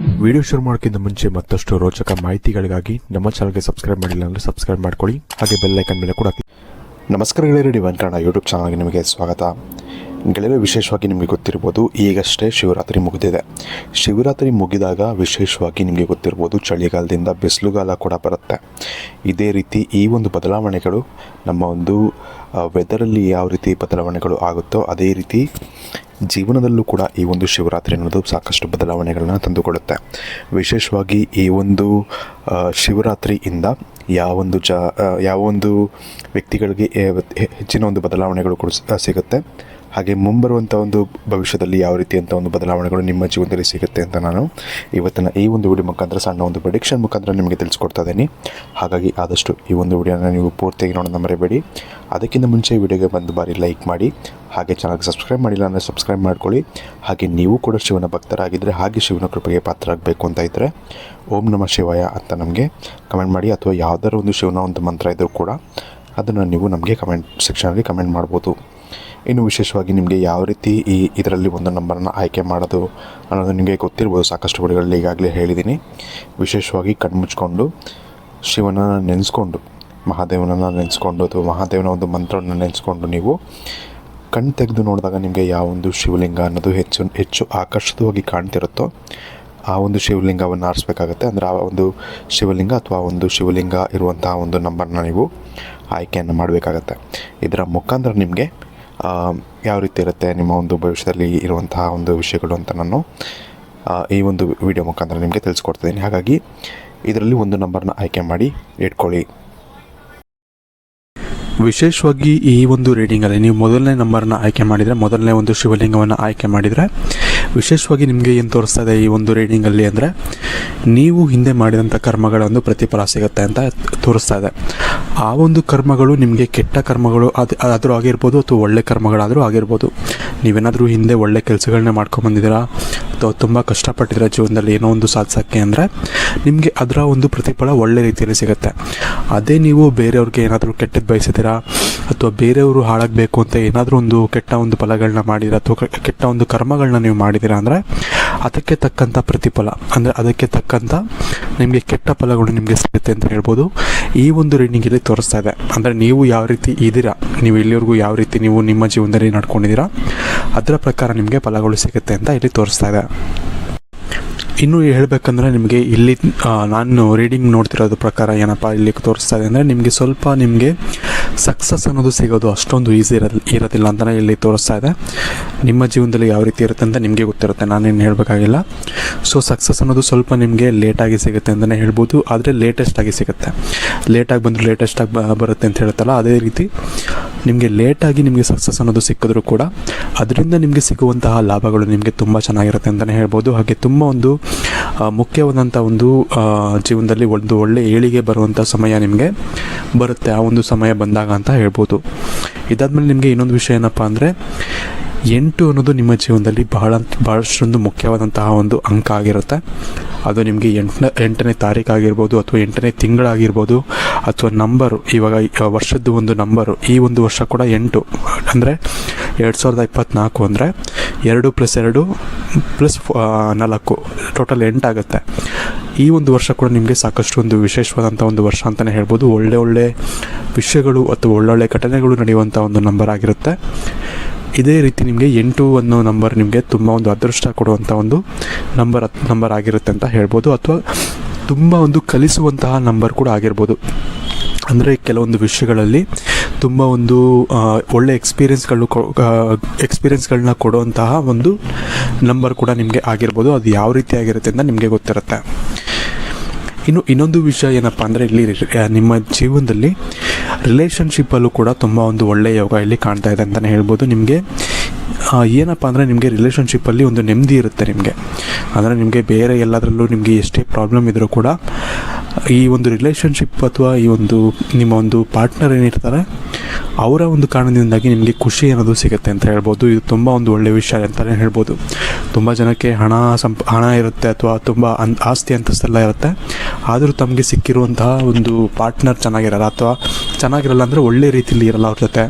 Video ಶುರು ಮಾಡೋಕ್ಕಿಂತ ಮುಂಚೆ ಮತ್ತಷ್ಟು ರೋಚಕ ಮಾಹಿತಿಗಳಿಗಾಗಿ ನಮ್ಮ ಚಾನಲ್ಗೆ ಸಬ್ಸ್ಕ್ರೈಬ್ ಮಾಡಿಲ್ಲ ಅಂದರೆ ಸಬ್ಸ್ಕ್ರೈಬ್ ಮಾಡ್ಕೊಳ್ಳಿ. ಹಾಗೆ ಬೆಲ್ ಐಕನ್ ಮೇಲೆ ಕೂಡ ನಮಸ್ಕಾರ ಗೆಳೆಯರು ಡಿವನ್ ಕನ್ನಡ ಯೂಟ್ಯೂಬ್ ಚಾನಲ್ಗೆ ನಿಮಗೆ ಸ್ವಾಗತ. ಗೆಳೆಯರು, ವಿಶೇಷವಾಗಿ ನಿಮಗೆ ಗೊತ್ತಿರ್ಬೋದು ಈಗಷ್ಟೇ ಶಿವರಾತ್ರಿ ಮುಗಿದಿದೆ. ಶಿವರಾತ್ರಿ ಮುಗಿದಾಗ ವಿಶೇಷವಾಗಿ ನಿಮಗೆ ಗೊತ್ತಿರ್ಬೋದು ಚಳಿಗಾಲದಿಂದ ಬಿಸಿಲುಗಾಲ ಕೂಡ ಬರುತ್ತೆ. ಇದೇ ರೀತಿ ಈ ಒಂದು ಬದಲಾವಣೆಗಳು ನಮ್ಮ ಒಂದು ವೆದರಲ್ಲಿ ಯಾವ ರೀತಿ ಬದಲಾವಣೆಗಳು ಆಗುತ್ತೋ, ಅದೇ ರೀತಿ ಜೀವನದಲ್ಲೂ ಕೂಡ ಈ ಒಂದು ಶಿವರಾತ್ರಿ ಅನ್ನೋದು ಸಾಕಷ್ಟು ಬದಲಾವಣೆಗಳನ್ನ ತಂದುಕೊಡುತ್ತೆ. ವಿಶೇಷವಾಗಿ ಈ ಒಂದು ಶಿವರಾತ್ರಿಯಿಂದ ಶಿವರಾತ್ರಿಯಿಂದ ಯಾವೊಂದು ಜ ಯಾವ ಯಾವೊಂದು ವ್ಯಕ್ತಿಗಳಿಗೆ ಹೆಚ್ಚಿನ ಒಂದು ಬದಲಾವಣೆಗಳು ಕೂಡ ಸಿಗುತ್ತೆ. ಹಾಗೆ ಮುಂಬರುವಂಥ ಒಂದು ಭವಿಷ್ಯದಲ್ಲಿ ಯಾವ ರೀತಿಯಂಥ ಒಂದು ಬದಲಾವಣೆಗಳು ನಿಮ್ಮ ಜೀವನದಲ್ಲಿ ಸಿಗುತ್ತೆ ಅಂತ ನಾನು ಇವತ್ತಿನ ಈ ಒಂದು ವಿಡಿಯೋ ಮುಖಾಂತರ ಸಣ್ಣ ಒಂದು ಪ್ರಿಡಿಕ್ಷನ್ ಮುಖಾಂತರ ನಿಮಗೆ ತಿಳಿಸ್ಕೊಡ್ತಾ ಇದ್ದೀನಿ. ಹಾಗಾಗಿ ಆದಷ್ಟು ಈ ಒಂದು ವಿಡಿಯೋನ ನೀವು ಪೂರ್ತಿಯಾಗಿ ನೋಡೋಣ ಮರೆಯಬೇಡಿ ಅದಕ್ಕಿಂತ ಮುಂಚೆ ಈ ವಿಡಿಯೋಗೆ ಬಂದು ಬಾರಿ ಲೈಕ್ ಮಾಡಿ, ಹಾಗೆ ಚಾನಲ್ಗೆ ಸಬ್ಸ್ಕ್ರೈಬ್ ಮಾಡಿಲ್ಲ ಅಂದರೆ ಸಬ್ಸ್ಕ್ರೈಬ್ ಮಾಡ್ಕೊಳ್ಳಿ. ಹಾಗೆ ನೀವು ಕೂಡ ಶಿವನ ಭಕ್ತರಾಗಿದ್ದರೆ ಹಾಗೆ ಶಿವನ ಕೃಪೆಗೆ ಪಾತ್ರರಾಗಬೇಕು ಅಂತ ಇದ್ದರೆ ಓಂ ನಮ ಶಿವಾಯ ಅಂತ ನಮಗೆ ಕಮೆಂಟ್ ಮಾಡಿ, ಅಥವಾ ಯಾವುದಾದ್ರು ಒಂದು ಶಿವನ ಒಂದು ಮಂತ್ರ ಇದ್ದರೂ ಕೂಡ ಅದನ್ನು ನೀವು ನಮಗೆ ಕಮೆಂಟ್ ಸೆಕ್ಷನಲ್ಲಿ ಕಮೆಂಟ್ ಮಾಡ್ಬೋದು. ಇನ್ನು ವಿಶೇಷವಾಗಿ ನಿಮಗೆ ಯಾವ ರೀತಿ ಈ ಇದರಲ್ಲಿ ಒಂದು ನಂಬರನ್ನು ಆಯ್ಕೆ ಮಾಡೋದು ಅನ್ನೋದು ನಿಮಗೆ ಗೊತ್ತಿರ್ಬೋದು, ಸಾಕಷ್ಟು ಗುಡಿಗಳಲ್ಲಿ ಈಗಾಗಲೇ ಹೇಳಿದ್ದೀನಿ. ವಿಶೇಷವಾಗಿ ಕಣ್ಮುಚ್ಕೊಂಡು ಶಿವನ ನೆನೆಸ್ಕೊಂಡು, ಮಹಾದೇವನನ್ನು ನೆನೆಸ್ಕೊಂಡು ಅಥವಾ ಮಹಾದೇವನ ಒಂದು ಮಂತ್ರವನ್ನು ನೆನೆಸ್ಕೊಂಡು ನೀವು ಕಣ್ಣು ತೆಗೆದು ನೋಡಿದಾಗ ನಿಮಗೆ ಯಾವ ಒಂದು ಶಿವಲಿಂಗ ಅನ್ನೋದು ಹೆಚ್ಚು ಹೆಚ್ಚು ಆಕರ್ಷಿತವಾಗಿ ಕಾಣ್ತಿರುತ್ತೋ ಆ ಒಂದು ಶಿವಲಿಂಗವನ್ನು ಆರಿಸ್ಬೇಕಾಗತ್ತೆ. ಅಂದರೆ ಆ ಒಂದು ಶಿವಲಿಂಗ ಅಥವಾ ಒಂದು ಶಿವಲಿಂಗ ಇರುವಂತಹ ಒಂದು ನಂಬರ್ನ ನೀವು ಆಯ್ಕೆಯನ್ನು ಮಾಡಬೇಕಾಗತ್ತೆ. ಇದರ ಮುಖಾಂತರ ನಿಮಗೆ ಯಾವ ರೀತಿ ಇರುತ್ತೆ ನಿಮ್ಮ ಒಂದು ಭವಿಷ್ಯದಲ್ಲಿ ಇರುವಂತಹ ಒಂದು ವಿಷಯಗಳು ಅಂತ ನಾನು ಈ ಒಂದು ವಿಡಿಯೋ ಮುಖಾಂತರ ನಿಮಗೆ ತಿಳಿಸ್ಕೊಡ್ತಿದ್ದೀನಿ. ಹಾಗಾಗಿ ಇದರಲ್ಲಿ ಒಂದು ನಂಬರ್ನ ಆಯ್ಕೆ ಮಾಡಿ ಇಟ್ಕೊಳ್ಳಿ. ವಿಶೇಷವಾಗಿ ಈ ಒಂದು ರೀಡಿಂಗಲ್ಲಿ ನೀವು ಮೊದಲನೇ ನಂಬರ್ನ ಆಯ್ಕೆ ಮಾಡಿದರೆ, ಮೊದಲನೇ ಒಂದು ಶಿವಲಿಂಗವನ್ನು ಆಯ್ಕೆ ಮಾಡಿದರೆ, ವಿಶೇಷವಾಗಿ ನಿಮಗೆ ಏನು ತೋರಿಸ್ತಾ ಇದೆ ಈ ಒಂದು ರೀಡಿಂಗಲ್ಲಿ ಅಂದರೆ, ನೀವು ಹಿಂದೆ ಮಾಡಿದಂಥ ಕರ್ಮಗಳ ಒಂದು ಪ್ರತಿಫಲ ಸಿಗುತ್ತೆ ಅಂತ ತೋರಿಸ್ತಾ ಇದೆ. ಆ ಒಂದು ಕರ್ಮಗಳು ನಿಮಗೆ ಕೆಟ್ಟ ಕರ್ಮಗಳು ಅದು ಆದರೂ ಆಗಿರ್ಬೋದು ಅಥವಾ ಒಳ್ಳೆ ಕರ್ಮಗಳಾದರೂ ಆಗಿರ್ಬೋದು. ನೀವೇನಾದರೂ ಹಿಂದೆ ಒಳ್ಳೆ ಕೆಲಸಗಳನ್ನ ಮಾಡ್ಕೊಂಬಂದಿದ್ದೀರಾ ಅಥವಾ ತುಂಬ ಕಷ್ಟಪಟ್ಟಿದ್ರೆ ಜೀವನದಲ್ಲಿ ಏನೋ ಒಂದು ಸಾಧಿಸೋಕ್ಕೆ ಅಂದರೆ ನಿಮಗೆ ಅದರ ಒಂದು ಪ್ರತಿಫಲ ಒಳ್ಳೆ ರೀತಿಯಲ್ಲಿ ಸಿಗುತ್ತೆ. ಅದೇ ನೀವು ಬೇರೆಯವ್ರಿಗೆ ಏನಾದರೂ ಕೆಟ್ಟದ್ದು ಬಯಸಿದ್ದೀರಾ? ಅಥವಾ ಬೇರೆಯವರು ಹಾಳಾಗಬೇಕು ಅಂತ ಏನಾದರೂ ಒಂದು ಕೆಟ್ಟ ಒಂದು ಫಲಗಳನ್ನ ಮಾಡಿದ್ದೀರಾ? ಅಥವಾ ಕೆಟ್ಟ ಒಂದು ಕರ್ಮಗಳನ್ನ ನೀವು ಮಾಡಿದ್ದೀರಾ ಅಂದರೆ ಅದಕ್ಕೆ ತಕ್ಕಂಥ ಪ್ರತಿಫಲ. ಅಂದರೆ ಅದಕ್ಕೆ ತಕ್ಕಂಥ ನಿಮಗೆ ಕೆಟ್ಟ ಫಲಗಳು ನಿಮಗೆ ಸಿಗುತ್ತೆ ಅಂತ ಹೇಳ್ಬೋದು. ಈ ಒಂದು ರೀಡಿಂಗಲ್ಲಿ ತೋರಿಸ್ತಾ ಇದೆ. ಅಂದರೆ ನೀವು ಯಾವ ರೀತಿ ಇದ್ದೀರಾ? ನೀವು ಇಲ್ಲಿವರೆಗೂ ಯಾವ ರೀತಿ ನೀವು ನಿಮ್ಮ ಜೀವನದಲ್ಲಿ ನಡ್ಕೊಂಡಿದ್ದೀರಾ? ಅದರ ಪ್ರಕಾರ ನಿಮಗೆ ಫಲಗಳು ಸಿಗುತ್ತೆ ಅಂತ ಇಲ್ಲಿ ತೋರಿಸ್ತಾ ಇದೆ. ಇನ್ನು ಹೇಳಬೇಕಂದ್ರೆ ನಿಮಗೆ ಇಲ್ಲಿ ನಾನು ರೀಡಿಂಗ್ ನೋಡ್ತಿರೋದ್ರ ಪ್ರಕಾರ ಏನಪ್ಪ ಇಲ್ಲಿ ತೋರಿಸ್ತಾ ಇದೆ. ಅಂದರೆ ನಿಮಗೆ ಸ್ವಲ್ಪ ನಿಮಗೆ ಸಕ್ಸಸ್ ಅನ್ನೋದು ಸಿಗೋದು ಅಷ್ಟೊಂದು ಈಸಿ ಇರೋದಿಲ್ಲ ಇರೋದಿಲ್ಲ ಅಂತಲೇ ಇಲ್ಲಿ ತೋರಿಸ್ತಾ ಇದೆ. ನಿಮ್ಮ ಜೀವನದಲ್ಲಿ ಯಾವ ರೀತಿ ಇರುತ್ತೆ ಅಂತ ನಿಮಗೆ ಗೊತ್ತಿರುತ್ತೆ, ನಾನೇನು ಹೇಳಬೇಕಾಗಿಲ್ಲ. ಸೊ ಸಕ್ಸಸ್ ಅನ್ನೋದು ಸ್ವಲ್ಪ ನಿಮಗೆ ಲೇಟಾಗಿ ಸಿಗುತ್ತೆ ಅಂತಲೇ ಹೇಳ್ಬೋದು, ಆದರೆ ಲೇಟೆಸ್ಟಾಗಿ ಸಿಗುತ್ತೆ. ಲೇಟಾಗಿ ಬಂದರೂ ಲೇಟೆಸ್ಟಾಗಿ ಬರುತ್ತೆ ಅಂತ ಹೇಳ್ತಲ್ಲ, ಅದೇ ರೀತಿ ನಿಮಗೆ ಲೇಟಾಗಿ ನಿಮಗೆ ಸಕ್ಸಸ್ ಅನ್ನೋದು ಸಿಕ್ಕಿದ್ರೂ ಕೂಡ, ಅದರಿಂದ ನಿಮಗೆ ಸಿಗುವಂತಹ ಲಾಭಗಳು ನಿಮಗೆ ತುಂಬ ಚೆನ್ನಾಗಿರುತ್ತೆ ಅಂತಲೇ ಹೇಳ್ಬೋದು. ಹಾಗೆ ತುಂಬ ಒಂದು ಮುಖ್ಯವಾದಂಥ ಒಂದು ಜೀವನದಲ್ಲಿ ಒಂದು ಒಳ್ಳೆ ಏಳಿಗೆ ಬರುವಂಥ ಸಮಯ ನಿಮಗೆ ಬರುತ್ತೆ. ಆ ಒಂದು ಸಮಯ ಬಂದಾಗ ಅಂತ ಹೇಳ್ಬೋದು. ಇದಾದಮೇಲೆ ನಿಮಗೆ ಇನ್ನೊಂದು ವಿಷಯ ಏನಪ್ಪ ಅಂದರೆ, ಎಂಟು ಅನ್ನೋದು ನಿಮ್ಮ ಜೀವನದಲ್ಲಿ ಬಹಳ ಬಹಳಷ್ಟೊಂದು ಮುಖ್ಯವಾದಂತಹ ಒಂದು ಅಂಕ ಆಗಿರುತ್ತೆ. ಅದು ನಿಮಗೆ ಎಂಟನೇ ಎಂಟನೇ ತಾರೀಕು ಆಗಿರ್ಬೋದು ಅಥವಾ ಎಂಟನೇ ತಿಂಗಳಾಗಿರ್ಬೋದು ಅಥವಾ ನಂಬರು, ಇವಾಗ ವರ್ಷದ್ದು ಒಂದು ನಂಬರು, ಈ ಒಂದು ವರ್ಷ ಕೂಡ ಎಂಟು. ಅಂದರೆ ಎರಡು ಸಾವಿರದ ಇಪ್ಪತ್ತ್ನಾಲ್ಕು ಅಂದರೆ ಎರಡು ಪ್ಲಸ್ ಎರಡು ಪ್ಲಸ್ ನಾಲ್ಕು, ಟೋಟಲ್ ಎಂಟಾಗುತ್ತೆ ಈ ಒಂದು ವರ್ಷ ಕೂಡ ನಿಮಗೆ ಸಾಕಷ್ಟು ಒಂದು ವಿಶೇಷವಾದಂಥ ಒಂದು ವರ್ಷ ಅಂತಲೇ ಹೇಳ್ಬೋದು. ಒಳ್ಳೆ ಒಳ್ಳೆ ವಿಷಯಗಳು ಅಥವಾ ಒಳ್ಳೊಳ್ಳೆ ಘಟನೆಗಳು ನಡೆಯುವಂಥ ಒಂದು ನಂಬರ್ ಆಗಿರುತ್ತೆ ಇದೇ ರೀತಿ ನಿಮಗೆ ಎಂಟು ಅನ್ನೋ ನಂಬರ್ ನಿಮಗೆ ತುಂಬ ಒಂದು ಅದೃಷ್ಟ ಕೊಡುವಂಥ ಒಂದು ನಂಬರ್ ನಂಬರ್ ಆಗಿರುತ್ತೆ ಅಂತ ಹೇಳ್ಬೋದು. ಅಥವಾ ತುಂಬ ಒಂದು ಕಲಿಸುವಂತಹ ನಂಬರ್ ಕೂಡ ಆಗಿರ್ಬೋದು. ಅಂದರೆ ಕೆಲವೊಂದು ವಿಷಯಗಳಲ್ಲಿ ತುಂಬ ಒಂದು ಒಳ್ಳೆ ಎಕ್ಸ್ಪೀರಿಯನ್ಸ್ಗಳು ಎಕ್ಸ್ಪೀರಿಯನ್ಸ್ಗಳನ್ನ ಕೊಡುವಂತಹ ಒಂದು ನಂಬರ್ ಕೂಡ ನಿಮಗೆ ಆಗಿರ್ಬೋದು. ಅದು ಯಾವ ರೀತಿ ಆಗಿರುತ್ತೆ ಅಂತ ನಿಮಗೆ ಗೊತ್ತಿರುತ್ತೆ. ಇನ್ನು ಇನ್ನೊಂದು ವಿಷಯ ಏನಪ್ಪ ಅಂದರೆ ಇಲ್ಲಿ ನಿಮ್ಮ ಜೀವನದಲ್ಲಿ ರಿಲೇಷನ್ಶಿಪ್ಪಲ್ಲೂ ಕೂಡ ತುಂಬ ಒಂದು ಒಳ್ಳೆಯ ಯೋಗ ಇಲ್ಲಿ ಕಾಣ್ತಾ ಇದೆ ಅಂತಲೇ ಹೇಳ್ಬೋದು ನಿಮಗೆ. ಏನಪ್ಪ ಅಂದರೆ ನಿಮಗೆ ರಿಲೇಷನ್ಶಿಪ್ಪಲ್ಲಿ ಒಂದು ನೆಮ್ಮದಿ ಇರುತ್ತೆ ನಿಮಗೆ. ಅಂದರೆ ನಿಮಗೆ ಬೇರೆ ಎಲ್ಲದರಲ್ಲೂ ನಿಮಗೆ ಎಷ್ಟೇ ಪ್ರಾಬ್ಲಮ್ ಇದ್ದರೂ ಕೂಡ, ಈ ಒಂದು ರಿಲೇಷನ್ಶಿಪ್ ಅಥವಾ ಈ ಒಂದು, ನಿಮ್ಮ ಒಂದು ಪಾರ್ಟ್ನರ್ ಏನಿರ್ತಾರೆ, ಅವರ ಒಂದು ಕಾರಣದಿಂದಾಗಿ ನಿಮಗೆ ಖುಷಿ ಅನ್ನೋದು ಸಿಗುತ್ತೆ ಅಂತ ಹೇಳ್ಬೋದು. ಇದು ತುಂಬ ಒಂದು ಒಳ್ಳೆಯ ವಿಷಯ ಅಂತಲೇ ಹೇಳ್ಬೋದು. ತುಂಬ ಜನಕ್ಕೆ ಹಣ ಸಂಪ, ಹಣ ಇರುತ್ತೆ ಅಥವಾ ತುಂಬ ಅನ್, ಆಸ್ತಿ ಅಂತಸ್ತೆಲ್ಲ ಇರುತ್ತೆ. ಆದರೂ ತಮಗೆ ಸಿಕ್ಕಿರುವಂತಹ ಒಂದು ಪಾರ್ಟ್ನರ್ ಚೆನ್ನಾಗಿರಲ್ಲ ಅಥವಾ ಚೆನ್ನಾಗಿರಲ್ಲ ಅಂದರೆ ಒಳ್ಳೆ ರೀತಿಯಲ್ಲಿ ಇರಲ್ಲ ಅವ್ರ ಜೊತೆ.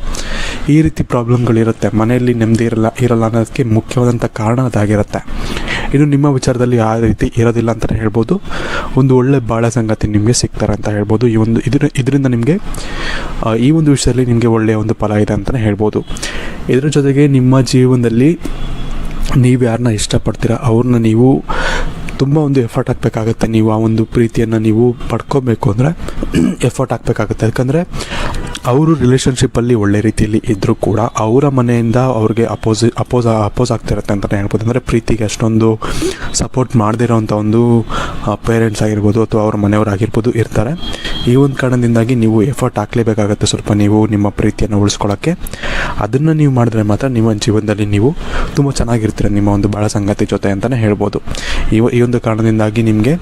ಈ ರೀತಿ ಪ್ರಾಬ್ಲಮ್ಗಳಿರುತ್ತೆ, ಮನೆಯಲ್ಲಿ ನೆಮ್ಮದಿ ಇರಲ್ಲ ಇರಲ್ಲ ಅನ್ನೋದಕ್ಕೆ ಮುಖ್ಯವಾದಂಥ ಕಾರಣ ಅದಾಗಿರುತ್ತೆ. ಇನ್ನು ನಿಮ್ಮ ವಿಚಾರದಲ್ಲಿ ಆ ರೀತಿ ಇರೋದಿಲ್ಲ ಅಂತಲೇ ಹೇಳ್ಬೋದು. ಒಂದು ಒಳ್ಳೆ ಬಾಳ ಸಂಗತಿ ನಿಮಗೆ ಸಿಗ್ತಾರೆ ಅಂತ ಹೇಳ್ಬೋದು. ಈ ಒಂದು ಇದ್ರ, ಇದರಿಂದ ನಿಮಗೆ ಈ ಒಂದು ವಿಷಯದಲ್ಲಿ ನಿಮಗೆ ಒಳ್ಳೆಯ ಒಂದು ಫಲ ಇದೆ ಅಂತಲೇ ಹೇಳ್ಬೋದು. ಇದರ ಜೊತೆಗೆ ನಿಮ್ಮ ಜೀವನದಲ್ಲಿ ನೀವು ಯಾರನ್ನ ಇಷ್ಟಪಡ್ತೀರಾ, ಅವ್ರನ್ನ ನೀವು ತುಂಬ ಒಂದು ಎಫರ್ಟ್ ಹಾಕಬೇಕಾಗತ್ತೆ. ನೀವು ಆ ಒಂದು ಪ್ರೀತಿಯನ್ನು ನೀವು ಪಡ್ಕೋಬೇಕು ಅಂದರೆ ಎಫರ್ಟ್ ಹಾಕಬೇಕಾಗುತ್ತೆ. ಯಾಕಂದರೆ ಅವರು ರಿಲೇಷನ್ಶಿಪ್ಪಲ್ಲಿ ಒಳ್ಳೆ ರೀತಿಯಲ್ಲಿ ಇದ್ದರೂ ಕೂಡ ಅವರ ಮನೆಯಿಂದ ಅವ್ರಿಗೆ ಅಪೋಸಿ ಅಪೋಸ್ ಅಪೋಸ್ ಆಗ್ತಿರುತ್ತೆ ಅಂತಲೇ ಹೇಳ್ಬೋದು. ಅಂದರೆ ಪ್ರೀತಿಗೆ ಅಷ್ಟೊಂದು ಸಪೋರ್ಟ್ ಮಾಡದಿರೋಂಥ ಒಂದು ಪೇರೆಂಟ್ಸ್ ಆಗಿರ್ಬೋದು ಅಥವಾ ಅವ್ರ ಮನೆಯವರಾಗಿರ್ಬೋದು ಇರ್ತಾರೆ. ಈ ಒಂದು ಕಾರಣದಿಂದಾಗಿ ನೀವು ಎಫರ್ಟ್ ಹಾಕಲೇಬೇಕಾಗತ್ತೆ ಸ್ವಲ್ಪ ನೀವು ನಿಮ್ಮ ಪ್ರೀತಿಯನ್ನು ಉಳಿಸ್ಕೊಳ್ಳೋಕ್ಕೆ ಅದನ್ನು ನೀವು ಮಾಡಿದ್ರೆ ಮಾತ್ರ ನಿಮ್ಮ ಜೀವನದಲ್ಲಿ ನೀವು ತುಂಬ ಚೆನ್ನಾಗಿರ್ತೀರ, ನಿಮ್ಮ ಒಂದು ಬಾಳ ಸಂಗತಿ ಜೊತೆ ಅಂತಲೇ ಹೇಳ್ಬೋದು. ಈ ಈ ಒಂದು ಕಾರಣದಿಂದಾಗಿ ನಿಮಗೆ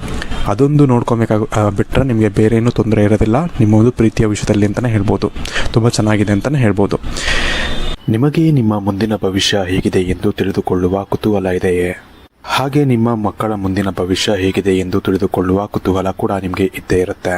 ಅದೊಂದು ನೋಡ್ಕೊಬೇಕಾಗ ಬಿಟ್ಟರೆ ನಿಮಗೆ ಬೇರೆ ಏನೂ ತೊಂದರೆ ಇರೋದಿಲ್ಲ, ನಿಮ್ಮ ಒಂದು ಪ್ರೀತಿಯ ವಿಷಯದಲ್ಲಿ ಅಂತಲೇ ಹೇಳ್ಬೋದು. ತುಂಬ ಚೆನ್ನಾಗಿದೆ ಅಂತಲೇ ಹೇಳ್ಬೋದು. ನಿಮಗೆ ನಿಮ್ಮ ಮುಂದಿನ ಭವಿಷ್ಯ ಹೇಗಿದೆ ಎಂದು ತಿಳಿದುಕೊಳ್ಳುವ ಕುತೂಹಲ ಇದೆಯೇ? ಹಾಗೆ ನಿಮ್ಮ ಮಕ್ಕಳ ಮುಂದಿನ ಭವಿಷ್ಯ ಹೇಗಿದೆ ಎಂದು ತಿಳಿದುಕೊಳ್ಳುವ ಕುತೂಹಲ ಕೂಡ ನಿಮಗೆ ಇದ್ದೇ ಇರುತ್ತೆ.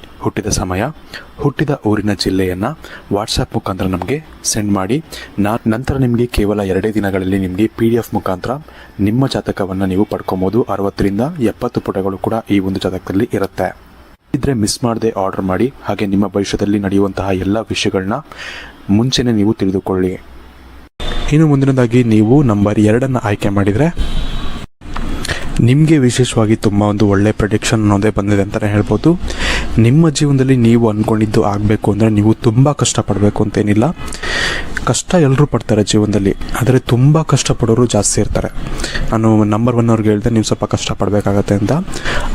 ಹುಟ್ಟಿದ ಸಮಯ, ಹುಟ್ಟಿದ ಊರಿನ ಜಿಲ್ಲೆಯನ್ನು ವಾಟ್ಸಪ್ ಮುಖಾಂತರ ನಮಗೆ ಸೆಂಡ್ ಮಾಡಿ. ನಾ ನಂತರ ನಿಮಗೆ ಕೇವಲ ಎರಡೇ ದಿನಗಳಲ್ಲಿ ನಿಮಗೆ ಪಿ ಡಿ ಎಫ್ ಮುಖಾಂತರ ನಿಮ್ಮ ಜಾತಕವನ್ನು ನೀವು ಪಡ್ಕೊಬೋದು. ಅರವತ್ತರಿಂದ ಎಪ್ಪತ್ತು ಪುಟಗಳು ಕೂಡ ಈ ಒಂದು ಜಾತಕದಲ್ಲಿ ಇರುತ್ತೆ. ಇದ್ರೆ ಮಿಸ್ ಮಾಡದೆ ಆರ್ಡರ್ ಮಾಡಿ. ಹಾಗೆ ನಿಮ್ಮ ಭವಿಷ್ಯದಲ್ಲಿ ನಡೆಯುವಂತಹ ಎಲ್ಲ ವಿಷಯಗಳನ್ನ ಮುಂಚೆನೇ ನೀವು ತಿಳಿದುಕೊಳ್ಳಿ. ಇನ್ನು ಮುಂದಿನದಾಗಿ ನೀವು ನಂಬರ್ ಎರಡನ್ನು ಆಯ್ಕೆ ಮಾಡಿದರೆ ನಿಮಗೆ ವಿಶೇಷವಾಗಿ ತುಂಬ ಒಂದು ಒಳ್ಳೆ ಪ್ರೊಡಿಕ್ಷನ್ ಅನ್ನೋದೇ ಬಂದಿದೆ ಅಂತಲೇ ಹೇಳ್ಬೋದು. ನಿಮ್ಮ ಜೀವನದಲ್ಲಿ ನೀವು ಅಂದ್ಕೊಂಡಿದ್ದು ಆಗಬೇಕು ಅಂದರೆ ನೀವು ತುಂಬ ಕಷ್ಟಪಡಬೇಕು ಅಂತೇನಿಲ್ಲ ಕಷ್ಟ ಎಲ್ಲರೂ ಪಡ್ತಾರೆ ಜೀವನದಲ್ಲಿ, ಆದರೆ ತುಂಬ ಕಷ್ಟಪಡೋರು ಜಾಸ್ತಿ ಇರ್ತಾರೆ. ನಾನು ನಂಬರ್ ಒನ್ ಅವ್ರಿಗೆ ಹೇಳಿದೆ, ನೀವು ಸ್ವಲ್ಪ ಕಷ್ಟಪಡಬೇಕಾಗತ್ತೆ ಅಂತ.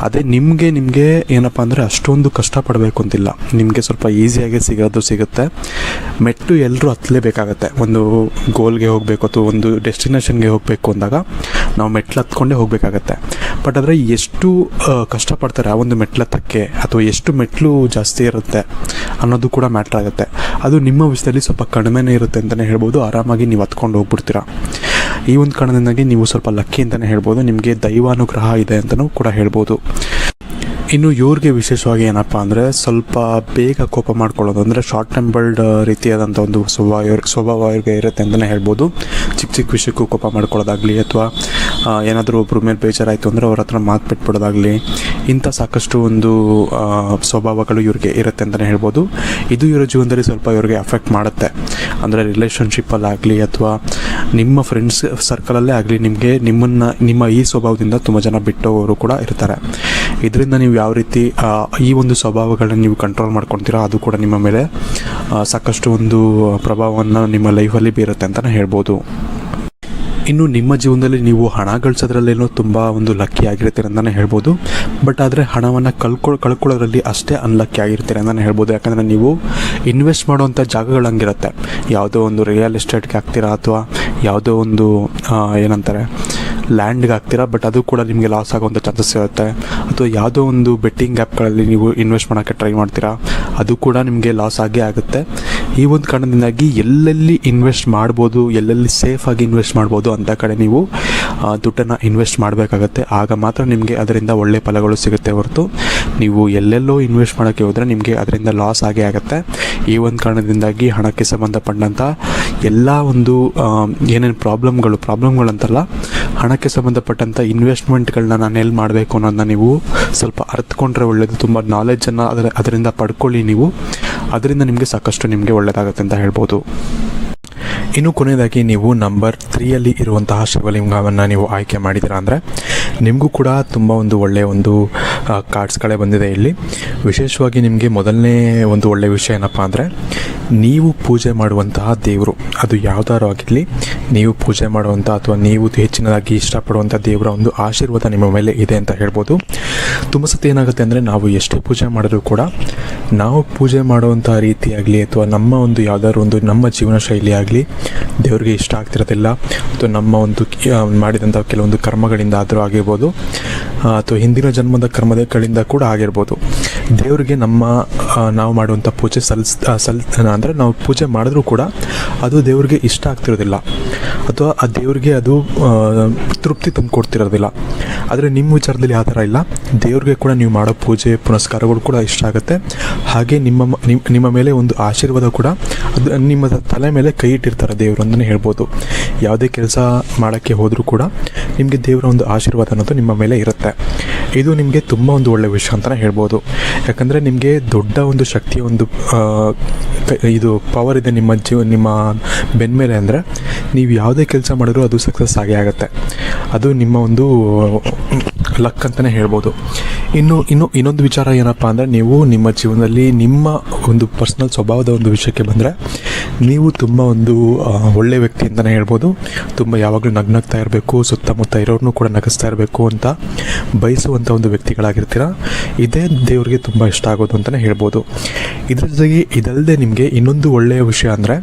ಅದೇ ನಿಮಗೆ ನಿಮಗೆ ಏನಪ್ಪ ಅಂದರೆ ಅಷ್ಟೊಂದು ಕಷ್ಟಪಡಬೇಕು ಅಂತಿಲ್ಲ. ನಿಮಗೆ ಸ್ವಲ್ಪ ಈಸಿಯಾಗಿ ಸಿಗೋದು ಸಿಗುತ್ತೆ. ಮೆಟ್ಟು ಎಲ್ಲರೂ ಹತ್ತಲೇಬೇಕಾಗತ್ತೆ ಒಂದು ಗೋಲ್ಗೆ ಹೋಗಬೇಕು ಅಥವಾ ಒಂದು ಡೆಸ್ಟಿನೇಷನ್ಗೆ ಹೋಗಬೇಕು ಅಂದಾಗ ನಾವು ಮೆಟ್ಲು ಹತ್ಕೊಂಡೇ ಹೋಗಬೇಕಾಗತ್ತೆ. ಬಟ್ ಆದರೆ ಎಷ್ಟು ಕಷ್ಟಪಡ್ತಾರೆ ಆ ಒಂದು ಮೆಟ್ಲು ಹತ್ತಕ್ಕೆ ಅಥವಾ ಎಷ್ಟು ಮೆಟ್ಲು ಜಾಸ್ತಿ ಇರುತ್ತೆ ಅನ್ನೋದು ಕೂಡ ಮ್ಯಾಟ್ರ್ ಆಗುತ್ತೆ. ಅದು ನಿಮ್ಮ ವಿಷಯದಲ್ಲಿ ಸ್ವಲ್ಪ ಕಡಿಮೆನೇ ಇರುತ್ತೆ ಅಂತಲೇ ಹೇಳ್ಬೋದು. ಆರಾಮಾಗಿ ನೀವು ಹತ್ಕೊಂಡು ಹೋಗ್ಬಿಡ್ತೀರಾ. ಈ ಒಂದು ಕಾರಣದಿಂದಾಗಿ ನೀವು ಸ್ವಲ್ಪ ಲಕ್ಕಿ ಅಂತಲೇ ಹೇಳ್ಬೋದು. ನಿಮಗೆ ದೈವಾನುಗ್ರಹ ಇದೆ ಅಂತಲೂ ಕೂಡ ಹೇಳ್ಬೋದು. ಇನ್ನು ಇವ್ರಿಗೆ ವಿಶೇಷವಾಗಿ ಏನಪ್ಪ ಅಂದರೆ ಸ್ವಲ್ಪ ಬೇಗ ಕೋಪ ಮಾಡ್ಕೊಳ್ಳೋದು. ಅಂದರೆ ಶಾರ್ಟ್ ಟೆಂಬಲ್ಡ್ ರೀತಿಯಾದಂಥ ಒಂದು ಸ್ವಭಾವ ಸ್ವಭಾವ ಇವ್ರಿಗೆ ಇರುತ್ತೆ ಅಂತಲೇ ಹೇಳ್ಬೋದು. ಚಿಕ್ಕ ಚಿಕ್ಕ ವಿಷಯಕ್ಕೂ ಕೋಪ ಮಾಡ್ಕೊಳ್ಳೋದಾಗಲಿ ಅಥವಾ ಏನಾದರೂ ಒಬ್ಬರ ಮೇಲೆ ಬೇಜಾರಾಯಿತು ಅಂದರೆ ಅವ್ರ ಹತ್ರ ಮಾತು ಬಿಟ್ಬಿಡೋದಾಗಲಿ ಇಂಥ ಸಾಕಷ್ಟು ಒಂದು ಸ್ವಭಾವಗಳು ಇವ್ರಿಗೆ ಇರುತ್ತೆ ಅಂತಲೇ ಹೇಳ್ಬೋದು. ಇದು ಇವರ ಜೀವನದಲ್ಲಿ ಸ್ವಲ್ಪ ಇವ್ರಿಗೆ ಅಫೆಕ್ಟ್ ಮಾಡುತ್ತೆ. ಅಂದರೆ ರಿಲೇಷನ್ಶಿಪ್ಪಲ್ಲಾಗಲಿ ಅಥವಾ ನಿಮ್ಮ ಫ್ರೆಂಡ್ಸ್ ಸರ್ಕಲಲ್ಲೇ ಆಗಲಿ ನಿಮಗೆ ನಿಮ್ಮನ್ನು, ನಿಮ್ಮ ಈ ಸ್ವಭಾವದಿಂದ ತುಂಬ ಜನ ಬಿಟ್ಟವರು ಕೂಡ ಇರ್ತಾರೆ. ಇದರಿಂದ ನೀವು ಯಾವ ರೀತಿ ಈ ಒಂದು ಸ್ವಭಾವಗಳನ್ನ ನೀವು ಕಂಟ್ರೋಲ್ ಮಾಡ್ಕೊತೀರೋ ಅದು ಕೂಡ ನಿಮ್ಮ ಮೇಲೆ ಸಾಕಷ್ಟು ಒಂದು ಪ್ರಭಾವವನ್ನು ನಿಮ್ಮ ಲೈಫಲ್ಲಿ ಬೀರುತ್ತೆ ಅಂತಲೇ ಹೇಳ್ಬೋದು. ಇನ್ನು ನಿಮ್ಮ ಜೀವನದಲ್ಲಿ ನೀವು ಹಣ ಗಳಿಸೋದ್ರಲ್ಲೇನೋ ತುಂಬ ಒಂದು ಲಕ್ಕಿ ಆಗಿರ್ತೀರ ಅಂತಲೇ ಹೇಳ್ಬೋದು. ಬಟ್ ಆದರೆ ಹಣವನ್ನು ಕಳ್ಕೊ ಕಳ್ಕೊಳ್ಳೋದ್ರಲ್ಲಿ ಅಷ್ಟೇ ಅನ್ಲಕ್ಕಿ ಆಗಿರ್ತೀರ ಅಂತಲೇ ಹೇಳ್ಬೋದು. ಯಾಕಂದರೆ ನೀವು ಇನ್ವೆಸ್ಟ್ ಮಾಡುವಂಥ ಜಾಗಗಳು ಹಂಗಿರುತ್ತೆ. ಯಾವುದೋ ಒಂದು ರಿಯಲ್ ಎಸ್ಟೇಟ್ಗೆ ಹಾಕ್ತೀರಾ ಅಥವಾ ಯಾವುದೋ ಒಂದು ಏನಂತಾರೆ ಲ್ಯಾಂಡ್ಗೆ ಹಾಕ್ತೀರಾ ಬಟ್ ಅದು ಕೂಡ ನಿಮಗೆ ಲಾಸ್ ಆಗುವಂಥ ಚಾನ್ಸಸ್ ಇರುತ್ತೆ. ಅಥವಾ ಯಾವುದೋ ಒಂದು ಬೆಟ್ಟಿಂಗ್ ಆ್ಯಪ್ಗಳಲ್ಲಿ ನೀವು ಇನ್ವೆಸ್ಟ್ ಮಾಡೋಕ್ಕೆ ಟ್ರೈ ಮಾಡ್ತೀರಾ, ಅದು ಕೂಡ ನಿಮಗೆ ಲಾಸ್ ಆಗೇ ಆಗುತ್ತೆ. ಈ ಒಂದು ಕಾರಣದಿಂದಾಗಿ ಎಲ್ಲೆಲ್ಲಿ ಇನ್ವೆಸ್ಟ್ ಮಾಡ್ಬೋದು, ಎಲ್ಲೆಲ್ಲಿ ಸೇಫಾಗಿ ಇನ್ವೆಸ್ಟ್ ಮಾಡ್ಬೋದು ಅಂತ ಕಡೆ ನೀವು ದುಡ್ಡನ್ನು ಇನ್ವೆಸ್ಟ್ ಮಾಡಬೇಕಾಗತ್ತೆ. ಆಗ ಮಾತ್ರ ನಿಮಗೆ ಅದರಿಂದ ಒಳ್ಳೆಯ ಫಲಗಳು ಸಿಗುತ್ತೆ ಹೊರತು ನೀವು ಎಲ್ಲೆಲ್ಲೋ ಇನ್ವೆಸ್ಟ್ ಮಾಡೋಕ್ಕೆ ಹೋದರೆ ನಿಮಗೆ ಅದರಿಂದ ಲಾಸ್ ಆಗೇ ಆಗುತ್ತೆ. ಈ ಒಂದು ಕಾರಣದಿಂದಾಗಿ ಹಣಕ್ಕೆ ಸಂಬಂಧಪಟ್ಟಂಥ ಎಲ್ಲ ಒಂದು ಏನೇನು ಪ್ರಾಬ್ಲಮ್ಗಳು ಪ್ರಾಬ್ಲಮ್ಗಳಂತಲ್ಲ ಹಣಕ್ಕೆ ಸಂಬಂಧಪಟ್ಟಂಥ ಇನ್ವೆಸ್ಟ್ಮೆಂಟ್ಗಳನ್ನ ನಾನು ಎಲ್ಲಿ ಮಾಡಬೇಕು ಅನ್ನೋದನ್ನ ನೀವು ಸ್ವಲ್ಪ ಅರ್ಥಕೊಂಡ್ರೆ ಒಳ್ಳೆಯದು ತುಂಬ ನಾಲೆಜನ್ನು ಅದರ ಅದರಿಂದ ಪಡ್ಕೊಳ್ಳಿ ನೀವು. ಅದರಿಂದ ನಿಮಗೆ ಸಾಕಷ್ಟು ನಿಮಗೆ ಒಳ್ಳೆಯದಾಗುತ್ತೆ ಅಂತ ಹೇಳ್ಬೋದು. ಇನ್ನು ಕೊನೆಯದಾಗಿ ನೀವು ನಂಬರ್ ತ್ರೀಯಲ್ಲಿ ಇರುವಂತಹ ಶಿವಲಿಂಗವನ್ನು ನೀವು ಆಯ್ಕೆ ಮಾಡಿದ್ದೀರಾ ಅಂದರೆ ನಿಮಗೂ ಕೂಡ ತುಂಬ ಒಂದು ಒಳ್ಳೆಯ ಒಂದು ಕಾರ್ಡ್ಸ್ಗಳೇ ಬಂದಿದೆ ಇಲ್ಲಿ. ವಿಶೇಷವಾಗಿ ನಿಮಗೆ ಮೊದಲನೇ ಒಂದು ಒಳ್ಳೆಯ ವಿಷಯ ಏನಪ್ಪ ಅಂದರೆ ನೀವು ಪೂಜೆ ಮಾಡುವಂತಹ ದೇವರು. ಅದು ಯಾವ್ದಾರು ಆಗಿರಲಿ, ನೀವು ಪೂಜೆ ಮಾಡುವಂಥ ಅಥವಾ ನೀವು ಹೆಚ್ಚಿನದಾಗಿ ಇಷ್ಟಪಡುವಂಥ ದೇವರ ಒಂದು ಆಶೀರ್ವಾದ ನಿಮ್ಮ ಮೇಲೆ ಇದೆ ಅಂತ ಹೇಳ್ಬೋದು. ತುಂಬ ಸತಿ ಏನಾಗುತ್ತೆ ಅಂದರೆ, ನಾವು ಎಷ್ಟೇ ಪೂಜೆ ಮಾಡಿದ್ರು ಕೂಡ, ನಾವು ಪೂಜೆ ಮಾಡುವಂಥ ರೀತಿಯಾಗಲಿ ಅಥವಾ ನಮ್ಮ ಒಂದು ಯಾವ್ದಾದ್ರು ಒಂದು ನಮ್ಮ ಜೀವನ ಶೈಲಿ ಆಗಲಿ, ದೇವರಿಗೆ ಇಷ್ಟ ಆಗ್ತಿರೋದಿಲ್ಲ. ಅಥವಾ ನಮ್ಮ ಒಂದು ಮಾಡಿದಂಥ ಕೆಲವೊಂದು ಕರ್ಮಗಳಿಂದ ಆದರೂ ಆಗಿರ್ಬೋದು ಅಥವಾ ಹಿಂದಿನ ಜನ್ಮದ ಕರ್ಮದಗಳಿಂದ ಕೂಡ ಆಗಿರ್ಬೋದು. ದೇವರಿಗೆ ನಮ್ಮ ನಾವು ಮಾಡುವಂಥ ಪೂಜೆ ಸಲ್ಸ್ ಸಲ್, ಅಂದರೆ ನಾವು ಪೂಜೆ ಮಾಡಿದ್ರೂ ಕೂಡ ಅದು ದೇವರಿಗೆ ಇಷ್ಟ ಆಗ್ತಿರೋದಿಲ್ಲ. ಅಥವಾ ಆ ದೇವರಿಗೆ ಅದು ತೃಪ್ತಿ ತಂದು ಕೊಡ್ತಿರೋದಿಲ್ಲ. ಆದರೆ ನಿಮ್ಮ ವಿಚಾರದಲ್ಲಿ ಆ ಥರ ಇಲ್ಲ. ದೇವ್ರಿಗೆ ಕೂಡ ನೀವು ಮಾಡೋ ಪೂಜೆ, ಪುನಸ್ಕಾರಗಳು ಕೂಡ ಇಷ್ಟ ಆಗುತ್ತೆ. ಹಾಗೆ ನಿಮ್ಮ ನಿಮ್ಮ ಮೇಲೆ ಒಂದು ಆಶೀರ್ವಾದ ಕೂಡ ಅದು ನಿಮ್ಮ ತಲೆ ಮೇಲೆ ಕೈ ಇಟ್ಟಿರ್ತಾರೆ ದೇವರು ಅಂತಲೇ ಹೇಳ್ಬೋದು. ಯಾವುದೇ ಕೆಲಸ ಮಾಡೋಕ್ಕೆ ಹೋದರೂ ಕೂಡ ನಿಮಗೆ ದೇವರ ಒಂದು ಆಶೀರ್ವಾದ ಅನ್ನೋದು ನಿಮ್ಮ ಮೇಲೆ ಇರುತ್ತೆ. ಇದು ನಿಮಗೆ ತುಂಬ ಒಂದು ಒಳ್ಳೆಯ ವಿಷಯ ಅಂತಲೇ ಹೇಳ್ಬೋದು. ಯಾಕಂದರೆ ನಿಮಗೆ ದೊಡ್ಡ ಒಂದು ಶಕ್ತಿಯ ಒಂದು ಇದು ಪವರ್ ಇದೆ ನಿಮ್ಮ ಜೀವ, ನಿಮ್ಮ ಬೆನ್ಮೇಲೆ ಅಂದರೆ ನೀವು ಯಾವುದೇ ಕೆಲಸ ಮಾಡಿದ್ರೂ ಅದು ಸಕ್ಸಸ್ ಆಗಿ ಆಗುತ್ತೆ. ಅದು ನಿಮ್ಮ ಒಂದು ಲಕ್ ಅಂತಲೇ ಹೇಳ್ಬೋದು. ಇನ್ನು ಇನ್ನು ಇನ್ನೊಂದು ವಿಚಾರ ಏನಪ್ಪ ಅಂದರೆ ನೀವು ನಿಮ್ಮ ಜೀವನದಲ್ಲಿ ನಿಮ್ಮ ಒಂದು ಪರ್ಸ್ನಲ್ ಸ್ವಭಾವದ ಒಂದು ವಿಷಯಕ್ಕೆ ಬಂದರೆ ನೀವು ತುಂಬ ಒಂದು ಒಳ್ಳೆ ವ್ಯಕ್ತಿ ಅಂತಲೇ ಹೇಳ್ಬೋದು. ತುಂಬ ಯಾವಾಗಲೂ ನಗ್ನಗ್ತಾ ಇರಬೇಕು, ಸುತ್ತಮುತ್ತ ಇರೋರನ್ನೂ ಕೂಡ ನಗಿಸ್ತಾ ಇರಬೇಕು ಅಂತ ಬಯಸುವಂಥ ಒಂದು ವ್ಯಕ್ತಿಗಳಾಗಿರ್ತೀರ? ಇದೇ ದೇವರಿಗೆ ತುಂಬ ಇಷ್ಟ ಆಗೋದು ಅಂತಲೇ ಹೇಳ್ಬೋದು. ಇದ್ರ ಜೊತೆಗೆ ಇದಲ್ಲದೆ ನಿಮಗೆ ಇನ್ನೊಂದು ಒಳ್ಳೆಯ ವಿಷಯ ಅಂದರೆ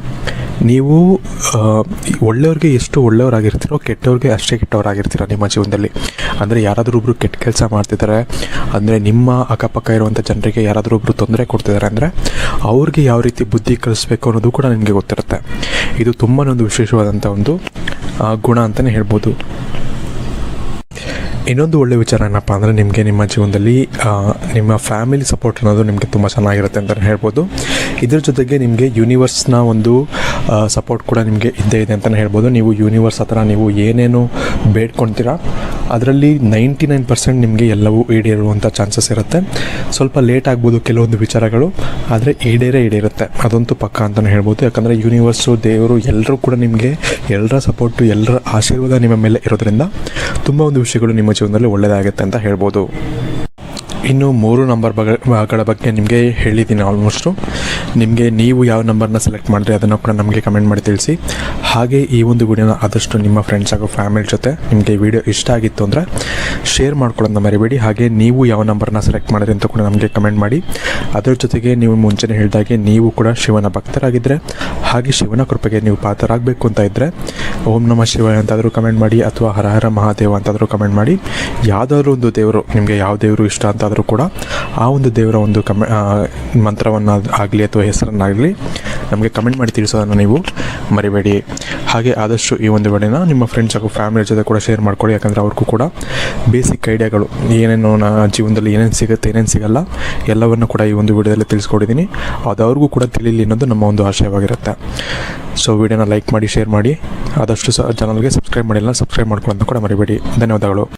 ನೀವು ಒಳ್ಳೆಯವ್ರಿಗೆ ಎಷ್ಟು ಒಳ್ಳೆಯವರಾಗಿರ್ತೀರೋ ಕೆಟ್ಟವ್ರಿಗೆ ಅಷ್ಟೇ ಕೆಟ್ಟವರಾಗಿರ್ತೀರ ನಿಮ್ಮ ಜೀವನದಲ್ಲಿ. ಅಂದರೆ ಯಾರಾದರೂ ಒಬ್ಬರು ಕೆಟ್ಟ ಕೆಲಸ ಮಾಡ್ತಿದ್ದಾರೆ ಅಂದರೆ ನಿಮ್ಮ ಅಕ್ಕಪಕ್ಕ ಇರುವಂಥ ಜನರಿಗೆ ಯಾರಾದರೂ ಒಬ್ಬರು ತೊಂದರೆ ಕೊಡ್ತಿದ್ದಾರೆ ಅಂದರೆ ಅವ್ರಿಗೆ ಯಾವ ರೀತಿ ಬುದ್ಧಿ ಕಲಿಸ್ಬೇಕು ಅನ್ನೋದು ಕೂಡ ನಿಮಗೆ ಗೊತ್ತಿರುತ್ತೆ. ಇದು ತುಂಬಾ ಒಂದು ವಿಶೇಷವಾದಂಥ ಒಂದು ಗುಣ ಅಂತಲೇ ಹೇಳ್ಬೋದು. ಇನ್ನೊಂದು ಒಳ್ಳೆ ವಿಚಾರ ಏನಪ್ಪ ಅಂದರೆ ನಿಮಗೆ ನಿಮ್ಮ ಜೀವನದಲ್ಲಿ ನಿಮ್ಮ ಫ್ಯಾಮಿಲಿ ಸಪೋರ್ಟ್ ಅನ್ನೋದು ನಿಮಗೆ ತುಂಬ ಚೆನ್ನಾಗಿರುತ್ತೆ ಅಂತಲೇ ಹೇಳ್ಬೋದು. ಇದ್ರ ಜೊತೆಗೆ ನಿಮಗೆ ಯೂನಿವರ್ಸ್ನ ಒಂದು ಸಪೋರ್ಟ್ ಕೂಡ ನಿಮಗೆ ಇದ್ದೇ ಇದೆ ಅಂತಲೇ ಹೇಳ್ಬೋದು. ನೀವು ಯೂನಿವರ್ಸ್ ಹತ್ರ ನೀವು ಏನೇನು ಬೇಡ್ಕೊಳ್ತೀರಾ ಅದರಲ್ಲಿ ನೈಂಟಿ ನೈನ್ ಪರ್ಸೆಂಟ್ ನಿಮಗೆ ಎಲ್ಲವೂ ಈಡೇರುವಂಥ ಚಾನ್ಸಸ್ ಇರುತ್ತೆ. ಸ್ವಲ್ಪ ಲೇಟ್ ಆಗ್ಬೋದು ಕೆಲವೊಂದು ವಿಚಾರಗಳು, ಆದರೆ ಈಡೇರೇ ಈಡೇರುತ್ತೆ. ಅದಂತೂ ಪಕ್ಕ ಅಂತಲೇ ಹೇಳ್ಬೋದು. ಯಾಕಂದರೆ ಯೂನಿವರ್ಸು ದೇವರು ಎಲ್ಲರೂ ಕೂಡ ನಿಮಗೆ ಎಲ್ಲರ ಸಪೋರ್ಟು ಎಲ್ಲರ ಆಶೀರ್ವಾದ ನಿಮ್ಮ ಮೇಲೆ ಇರೋದ್ರಿಂದ ತುಂಬ ಒಂದು ವಿಷಯಗಳು ನಿಮ್ಮ ಜೀವನದಲ್ಲಿ ಒಳ್ಳೆಯದಾಗುತ್ತೆ ಅಂತ ಹೇಳ್ಬೋದು. ಇನ್ನು ಮೂರು ನಂಬರ್ ಬಗ್ಗೆಗಳ ಗಳ ಬಗ್ಗೆ ನಿಮಗೆ ಹೇಳಿದ್ದೀನಿ ಆಲ್ಮೋಸ್ಟು ನಿಮಗೆ ನೀವು ಯಾವ ನಂಬರ್ನ ಸೆಲೆಕ್ಟ್ ಮಾಡಿದ್ರೆ ಅದನ್ನು ಕೂಡ ನಮಗೆ ಕಮೆಂಟ್ ಮಾಡಿ ತಿಳಿಸಿ. ಹಾಗೆ ಈ ಒಂದು ವಿಡಿಯೋನ ಆದಷ್ಟು ನಿಮ್ಮ ಫ್ರೆಂಡ್ಸ್ ಹಾಗೂ ಫ್ಯಾಮಿಲಿ ಜೊತೆ ನಿಮಗೆ ವಿಡಿಯೋ ಇಷ್ಟ ಆಗಿತ್ತು ಅಂದರೆ ಶೇರ್ ಮಾಡ್ಕೊಳ್ಳೋದನ್ನ ಮರಿಬೇಡಿ. ಹಾಗೆ ನೀವು ಯಾವ ನಂಬರ್ನ ಸೆಲೆಕ್ಟ್ ಮಾಡಿರಿ ಅಂತ ಕೂಡ ನಮಗೆ ಕಮೆಂಟ್ ಮಾಡಿ. ಅದರ ಜೊತೆಗೆ ನೀವು ಮುಂಚೆನೇ ಹೇಳಿದಾಗೆ ನೀವು ಕೂಡ ಶಿವನ ಭಕ್ತರಾಗಿದ್ದರೆ ಹಾಗೆ ಶಿವನ ಕೃಪೆಗೆ ನೀವು ಪಾತ್ರರಾಗಬೇಕು ಅಂತ ಇದ್ದರೆ ಓಂ ನಮ ಶಿವ ಅಂತಾದರೂ ಕಮೆಂಟ್ ಮಾಡಿ ಅಥವಾ ಹರ ಹರ ಮಹಾದೇವ ಅಂತಾದರೂ ಕಮೆಂಟ್ ಮಾಡಿ. ಯಾವುದಾದ್ರೂ ಒಂದು ದೇವರು ನಿಮಗೆ ಯಾವ ದೇವರು ಇಷ್ಟ ಅಂತಾದರೂ ಕೂಡ ಆ ಒಂದು ದೇವರ ಒಂದು ಕಮೆ ಮಂತ್ರವನ್ನು ಆಗಲಿ ಅಥವಾ ಹೆಸರನ್ನಾಗಲಿ ನಮಗೆ ಕಮೆಂಟ್ ಮಾಡಿ ತಿಳಿಸೋದನ್ನು ನೀವು ಮರಿಬೇಡಿ. ಹಾಗೆ ಆದಷ್ಟು ಈ ಒಂದು ವೇಳೆನ ನಿಮ್ಮ ಫ್ರೆಂಡ್ಸ್ ಹಾಗೂ ಫ್ಯಾಮಿಲಿ ಜೊತೆ ಕೂಡ ಶೇರ್ ಮಾಡ್ಕೊಳ್ಳಿ. ಯಾಕಂದರೆ ಅವ್ರಿಗೂ ಕೂಡ ಬೇಸಿಕ್ ಐಡಿಯಾಗಳು ಏನೇನು ನಾ, ಜೀವನದಲ್ಲಿ ಏನೇನು ಸಿಗುತ್ತೆ, ಏನೇನು ಸಿಗಲ್ಲ, ಎಲ್ಲವನ್ನು ಕೂಡ ಈ ಒಂದು ವಿಡಿಯೋದಲ್ಲಿ ತಿಳಿಸ್ಕೊಡಿದ್ದೀನಿ. ಅದು ಅವ್ರಿಗೂ ಕೂಡ ತಿಳಿಲಿ ಅನ್ನೋದು ನಮ್ಮ ಒಂದು ಆಶಯವಾಗಿರುತ್ತೆ. ಸೊ ವಿಡಿಯೋನ ಲೈಕ್ ಮಾಡಿ ಶೇರ್ ಮಾಡಿ. ಆದಷ್ಟು ಸಹ ಚಾನಲ್ಗೆ ಸಬ್ಸ್ಕ್ರೈಬ್ ಮಾಡಿಲ್ಲ ಸಬ್ಸ್ಕ್ರೈಬ್ ಮಾಡ್ಕೊಳ್ಳೋದನ್ನು ಕೂಡ ಮರಿಬೇಡಿ. ಧನ್ಯವಾದಗಳು.